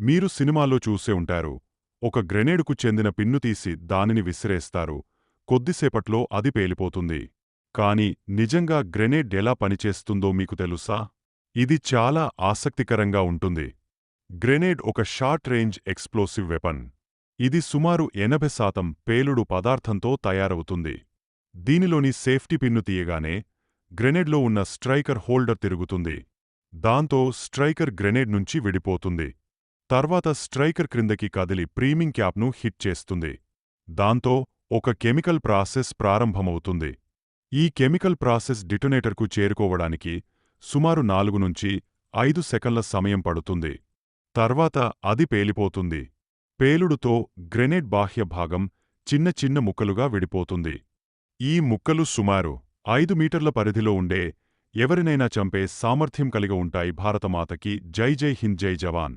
మీరు సినిమాలో చూసే ఉంటారు. ఒక గ్రెనేడుకు చెందిన పిన్ను తీసి దానిని విసిరేస్తారు. కొద్దిసేపట్లో అది పేలిపోతుంది. కాని నిజంగా గ్రెనేడ్ ఎలా పనిచేస్తుందో మీకు తెలుసా? ఇది చాలా ఆసక్తికరంగా ఉంటుంది. గ్రెనేడ్ ఒక షార్ట్ రేంజ్ ఎక్స్ప్లోసివ్ వెపన్. ఇది సుమారు ఎనభై శాతం పేలుడు పదార్థంతో తయారవుతుంది. దీనిలోని సేఫ్టీ పిన్ను తీయగానే గ్రెనేడ్లో ఉన్న స్ట్రైకర్ హోల్డర్ తిరుగుతుంది. దాంతో స్ట్రైకర్ గ్రెనేడ్ నుంచి విడిపోతుంది. తర్వాత స్ట్రైకర్ క్రిందకి కదిలి ప్రీమింగ్ క్యాప్ను హిట్ చేస్తుంది. దాంతో ఒక కెమికల్ ప్రాసెస్ ప్రారంభమవుతుంది. ఈ కెమికల్ ప్రాసెస్ డిటొనేటర్కు చేరుకోవడానికి సుమారు నాలుగు నుంచి ఐదు సెకన్ల సమయం పడుతుంది. తర్వాత అది పేలిపోతుంది. పేలుడుతో గ్రెనేడ్ బాహ్య భాగం చిన్న చిన్న ముక్కలుగా విడిపోతుంది. ఈ ముక్కలు సుమారు ఐదు మీటర్ల పరిధిలో ఉండే ఎవరినైనా చంపే సామర్థ్యం కలిగి ఉంటాయి భారతమాతకి. జై జై హింద్ జై జవాన్!